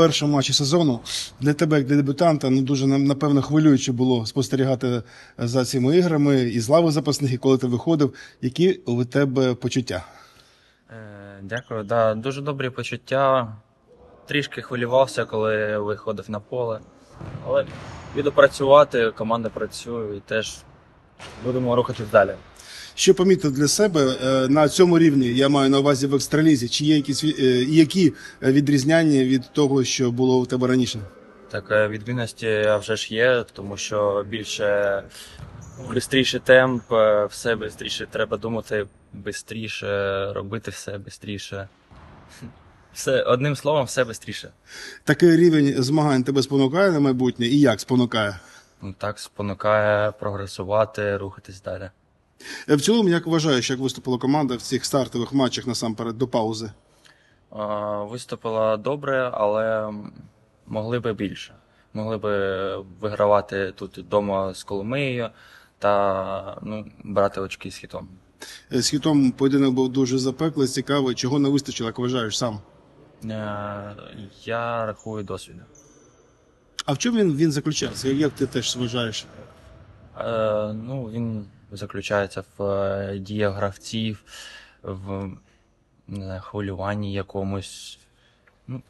першому матчі сезону для тебе, як для дебютанта, ну дуже напевно хвилююче було спостерігати за цими іграми і з лави запасних, і коли ти виходив. Які у тебе почуття? Е, Дякую. Да, дуже добрі почуття. Трішки хвилювався, коли виходив на поле. Але піду працювати, команда працює і теж будемо рухатись далі. Що помітив для себе е, на цьому рівні? Я маю на увазі в екстралізі. Чи є якісь е, які відрізняння від того, що було у тебе раніше? Так, е, відмінності вже ж є, тому що більше швидший темп, е, все швидше треба думати, швидше, робити все швидше. Все, одним словом, все швидше. Такий рівень змагань тебе спонукає на майбутнє, і як спонукає? Ну, так спонукає прогресувати, рухатись далі. Е, В цілому, як вважаєш, як виступила команда в цих стартових матчах насамперед до паузи? Виступила добре, але могли би більше. Могли би вигравати тут вдома з Коломиєю та ну, брати очки з хітом. Е, З хітом поєдинок був дуже запеклий, цікавий. Чого не вистачило, як вважаєш сам? Е, Я рахую досвіду. А в чому він, він заключався? Як ти теж вважаєш? Е, Ну, він заключається в е, діях гравців, в не знаю, хвилюванні якомусь. Ну,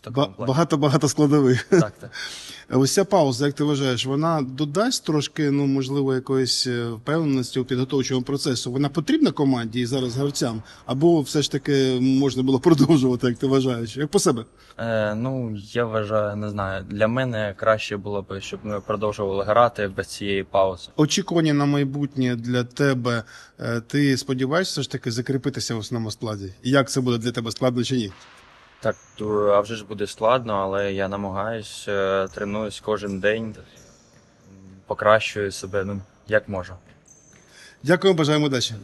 в такому Ба- плані. Багато-багато складових. Так, так. А Ось ця пауза, як ти вважаєш, вона додасть трошки, ну можливо, якоїсь е, впевненості у підготовчому процесу. Вона потрібна команді і зараз гравцям, або все ж таки можна було продовжувати, як ти вважаєш? Як по себе? Е, ну, я вважаю, не знаю. Для мене краще було б, щоб ми продовжували грати без цієї паузи. Очікування на майбутнє для тебе. е, Ти сподіваєшся все ж таки закріпитися в основному складі? І як це буде для тебе складно чи ні? Так, а вже ж буде складно, але я намагаюсь, е, тренуюсь кожен день, покращую себе, ну, як можу. Дякую, бажаємо удачі.